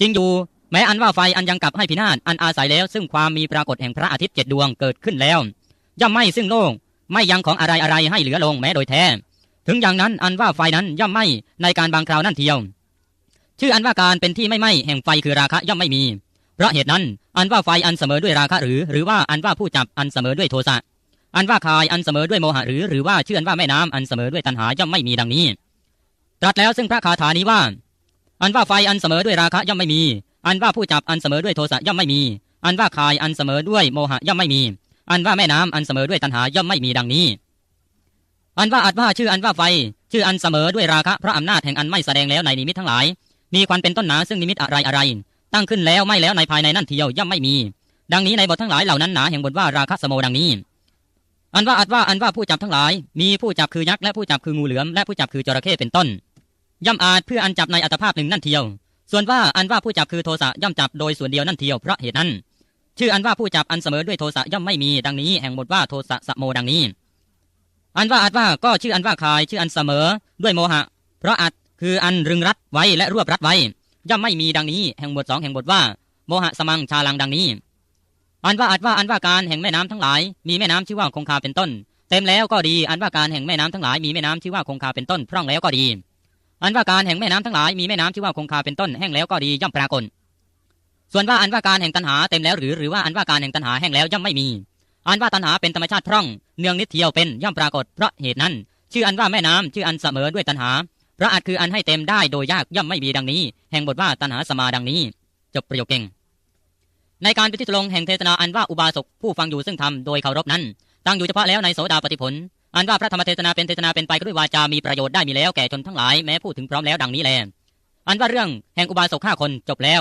จริงอยู่แม้อันว่าไฟอันยังกลับให้พินาศอันอาศัยแล้ว ซึ่งความมีปรากฏแห่งพระอาทิตย์เจ็ดดวงเกิดขึ้นแล้ว ย่อมไม่ซึ่งโลกไม่ยังของอะไรอะไรให้เหลือลงแม้โดยแท้ ถึงอย่างนั้นอันว่าไฟนั้นย่อมไม่ในการบางคราวนั่นเทียว ชื่ออันว่าการเป็นที่ไม่ไหมแห่งไฟคือราคะย่อมไม่มี เพราะเหตุนั้น อันว่าไฟอันเสมอด้วยราคะหรือ หรือว่าอันว่าผู้จับอันเสมอด้วยโทสะอันว่าคายอันเสมอด้วยโมหะหรือ หรือว่าชื่ออันว่าแม่น้ำอันเสมอด้วยตัณหาย่อมไม่มีดังนี้ ตรัสแล้วซึ่งพระคาถานี้ว่า อันว่าไฟอันเสมอด้วยราคะย่อมไม่มี อันว่าผู้จับอันเสมอด้วยโทสะย่อมไม่มี อันว่าคายอันเสมอด้วยโมหะย่อมไม่มี อันว่าแม่น้ำอันเสมอด้วยตัณหาย่อมไม่มีดังนี้ อันว่าอัดว่าชื่ออันว่าไฟ ชื่ออันเสมอด้วยราคะเพราะอำนาจแห่งอันไม่แสดงแล้วในนิมิตทั้งหลาย มีควันเป็นต้นหนาซึ่งนิมิตอะไรอะไร ตั้งขึ้นแล้วไม่แล้วในภายในนั่นเทียวย่อมไม่มี ดังนี้ในบททั้งหลายเหล่านั้นหนาแห่งบทว่าราคะสโมดังนี้อันว่าอัดว่าอันว่าผู้จับทั้งหลาย มีผู้จับคือยักษ์และผู้จับคืองูเหลือมและผู้จับคือจระเข้เป็นต้น ย่อมอาจเพื่ออันจับในอัตภาพหนึ่งนั่นเทียว ส่วนว่าอันว่าผู้จับคือโทสะย่อมจับโดยส่วนเดียวนั่นเทียวเพราะเหตุนั้น ชื่ออันว่าผู้จับอันเสมอด้วยโทสะย่อมไม่มีดังนี้แห่งบทว่าโทสะสะโมดังนี้ อันว่าอัดว่าก็ชื่ออันว่าคายชื่ออันเสมอด้วยโมหะ เพราะอัดคืออันรึงรัดไว้และรวบรัดไว้ ย่อมไม่มีดังนี้ แห่งบทสองแห่งบทว่า โมหะสมังชาลังดังนี้ อันว่าอัดว่าอันว่าการแห่งแม่น้ำทั้งหลาย มีแม่น้ำชื่อว่าคงคาเป็นต้น เต็มแล้วก็ดีอันว่าการแห่งแม่น้ำทั้งหลายมีแม่น้ำชื่อว่าคงคาเป็นต้นพร่องแล้วก็ดี อันว่าการแห่งแม่น้ำทั้งหลายมีแม่น้ำชื่ว่าคงคาเป็นต้นแห้งแล้วก็ดีย่อมปรากฏส่วนว่าอันว่าการแห่งตันหาเต็มแล้วหรือหรือว่าอันว่าการแห่งตันหาแห้งแล้วย่อมไม่มี อันว่าตันหาเป็นธรรมชาติพร่องเนืองนิดเทียวเป็นย่อมปรากฏเพราะเหตุนั้น ชื่ออันว่าแม่น้ำชื่ออันเสมอด้วยตันหาพระอัดคืออันให้เต็มได้โดยยากย่อมไม่มีดังนี้ แห่งบทว่าตันหาสมาดังนี้จบประโยคเก่ง ในการพิทิตลงแห่งเทศนาอันว่าอุบาสกผู้ฟังอยู่ซึ่งทำโดยเคารพนั้น ตั้งอยู่เฉพาะแล้วในโสดาปฏิผล อันว่าพระธรรมเทศนาเป็นเทศนาเป็นไปด้วยวาจามีประโยชน์ได้มีแล้วแก่ชนทั้งหลายแม้พูดถึงพร้อมแล้วดังนี้แล อันว่าเรื่องแห่งอุบาสกห้าคนจบแล้ว